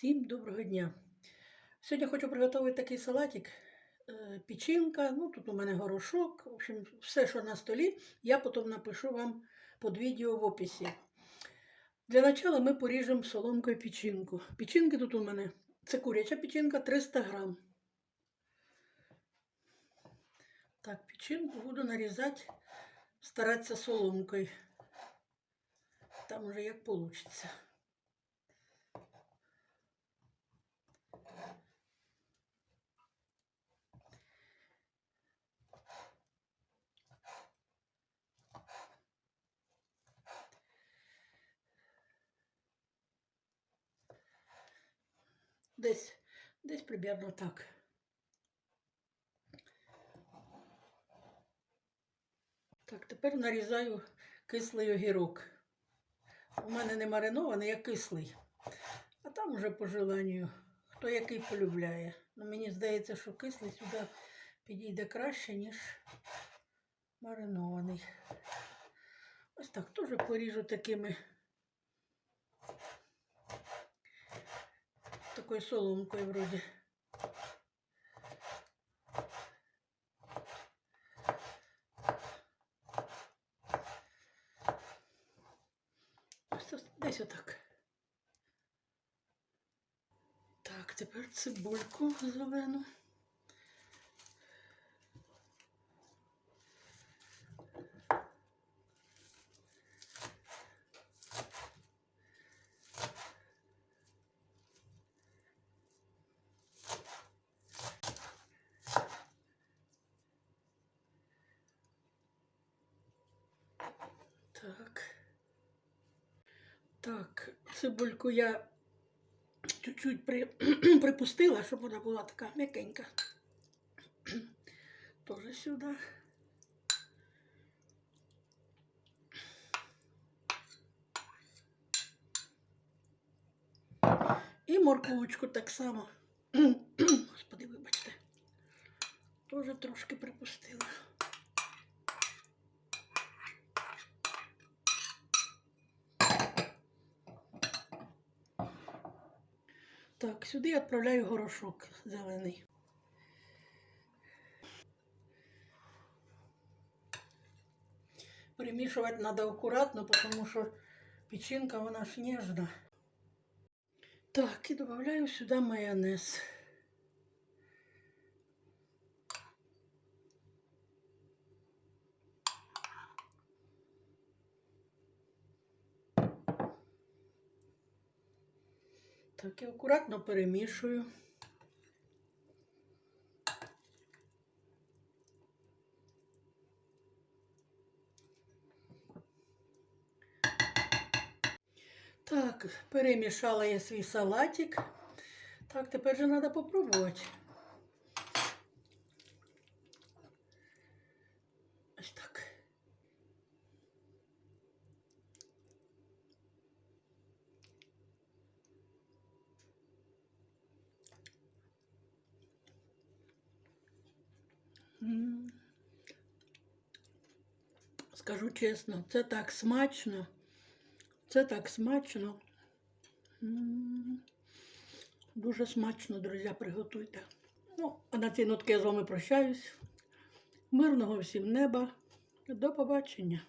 Всім доброго дня! Сьогодні хочу приготувати такий салатик. Е, Печінка, ну тут у мене горошок, в общем, все, що на столі, я потім напишу вам під відео в описі. Для початку ми поріжемо соломкою печінку. Печінки тут у мене це куряча печінка 300 грам. Так, печінку буду нарізати, старатися соломкою. Там уже як вийде. Десь, десь примерно так. Так, тепер нарізаю кислий огірок. У мене не маринований, а кислий. А там уже по желанню, хто який полюбляє. Ну, мені здається, що кислий сюди підійде краще, ніж маринований. Ось так теж поріжу такими такою соломкою вроді. Десь отак. Так, тепер цибульку зелену. Так. Так, цибульку я чуть-чуть при... припустила, щоб вона була така м'якенька. Тоже сюди. І морковочку так само. Господи, вибачте. Тоже трошки припустила. Так, сюди відправляю горошок зелений. Перемішувати треба акуратно, тому що печінка вона ж ніжна. Так, і додаю сюди майонез. Так, і акуратно перемішую. Так, перемішала я свій салатик. Так, тепер же треба попробувати. Ось так. М. Скажу чесно, це так смачно. Це так смачно. Дуже смачно, друзі, приготуйте. Ну, а на цій нотки я з вами прощаюсь. Мирного всім неба. До побачення.